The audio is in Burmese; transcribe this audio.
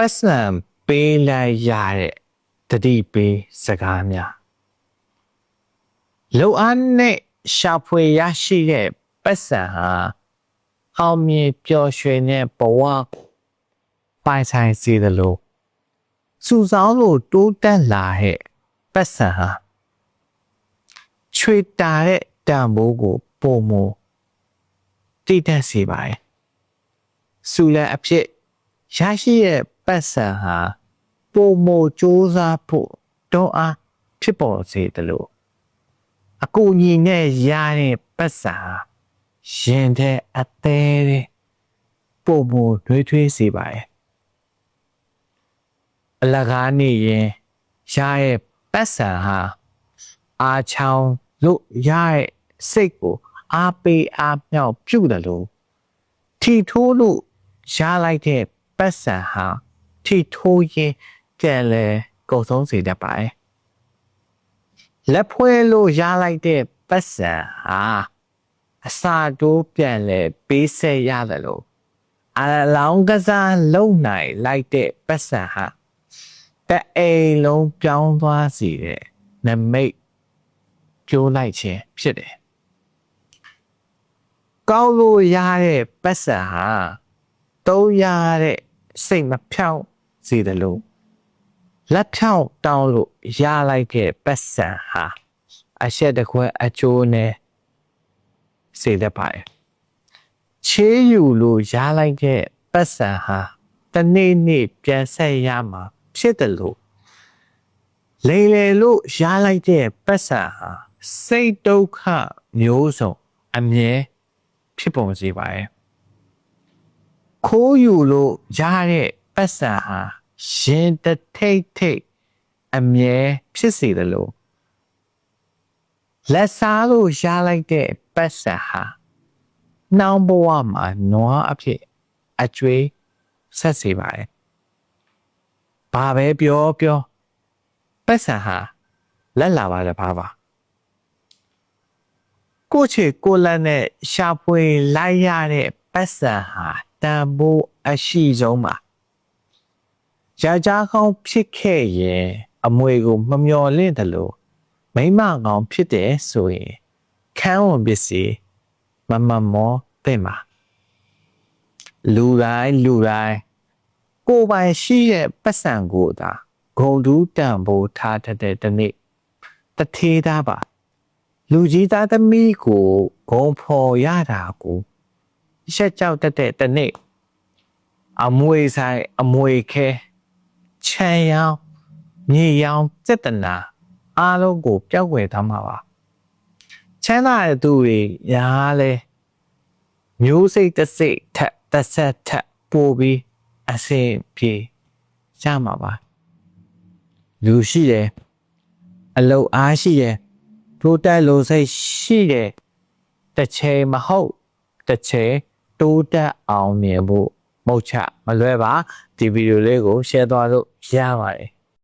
ပတ်စံပေးလိုက်ရတဲ့တတိပေးစကားများလုံအားနဲ့ရှာဖွေရရှိတဲ့ပတ်စံဟာအောင်မြင်ပျော်ရွှင်တဲ့ဘဝပိုင်ဆိုင်စေတယ်လို့စူဆောင်းလို့တိုးတက်လာတဲ့ပတ်စံဟာချွေတာတဲ့တံမိုးကိုပုံမတည်တတ်စေပါတယ်စူလန်အဖြစ်ရရှိတဲ့ ပတ်စံဟာပုံမစူးစမ်းဖို့တွန်းအားဖြစ်ပေါ်စေတယ်လို့အကူအညီနဲ့ရတဲ့ပတ်စံဟာရင်တဲ့အသေးလေးပုံမနှွေးထွေးစေပါတယ်အလကားနေရင်ရရဲ့ပတ်စံဟာအားချောင်းလို့ရရဲ့စိတ်ကိုအားပေးအားမြောက်ပြုတယ်လို့ထီထိုးလို့ရလိုက်တဲ့ပတ်စံဟာ ထီထိုးရင်ကြံလေကုံဆုံးစေတတ်ပါတယ်လက်ဖွဲလို့ရလိုက်တဲ့ပတ်စံဟာအစာတိုးပြန်လေပေးဆက်ရတယ်လို့အလောင်းကစားလုံနိုင်လိုက်တဲ့ပတ်စံဟာတအိမ်လုံးပြောင်းသွားစီတဲ့နမိတ်ကျိုးလိုက်ခြင်းဖြစ်တယ်ကောက်လို့ရတဲ့ပတ်စံဟာတုံးရတဲ့စိတ်မဖြောင့် စေတယ်လို့လက်ဖြောင့်တောင်းလို့ရလိုက်တဲ့ပတ်စံဟာအရှက်တစ်ခွက်အကျိုးနဲ့စေတတ်ပါတယ်ချေးယူလို့ရလိုက်တဲ့ပတ်စံဟာတနေ့နေ့ပြန်ဆက်ရမှာဖြစ်တယ်လို့လေလေလို့ရလိုက်တဲ့ပတ်စံဟာစိတ်ဒုက္ခမျိုးစုံအမြဲဖြစ်ပုံစေပါတယ်ခိုးယူလို့ရတဲ့ ပတ်စံဟာရှင်တထိတ်ထိတ်အမြဲဖြစ်စေတယ်လို့လက်စားလို့ရလိုက်တဲ့ပတ်စံဟာနှောင်းဘဝမှာနွားအဖြစ်အကျွေးဆက်စေပါတယ်။ဘာပဲပြောပြောပတ်စံဟာလက်လာပါတပါးပါ။ကိုယ့်ချေကိုယ်လက်နဲ့ရှာဖွေလိုက်ရတဲ့ပတ်စံဟာတန်ဖိုးအရှိဆုံးပါ။ ရာကြားကောင်းဖြစ်ခဲ့ရင်အမွေကိုမမျော်လင့်တယ်လို့မိမကောင်ဖြစ်တယ်ဆိုရင်ခန်းဝင်ပစ္စည်းမမမောတဲ့မှာလူတိုင်းလူတိုင်းကိုယ်ပိုင်ရှိရဲ့ပတ်စံကိုသာဂုံတူးတန်ဖိုးထားတတ်တဲ့တနေ့တထေးသားပါလူကြီးသားသမီးကိုဂုံဖော်ရတာကိုရှက်ကြောက်တတ်တဲ့တနေ့အမွေဆိုင်အမွေခဲ ခြံရောင်မြေရောင်စက်တနာအားလုံးကိုပျောက်ွယ်ထားမှာပါချမ်းသာတဲ့သူတွေညားလဲမျိုးစိတ်တစ်စိတ်ထက်တစ်ဆက်ထက်ပိုပြီးအဆင်ပြေကြမှာပါလူရှိတယ်အလုတ်အားရှိတယ်ထိုးတက်လို့စိတ်ရှိတယ်တစ်ချိန်မဟုတ်တစ်ချိန်တိုးတက်အောင်မြင်ဖို့ မဟုတ်ချမလွဲပါဒီဗီဒီယိုလေးကို share သွားလို့ရပါတယ်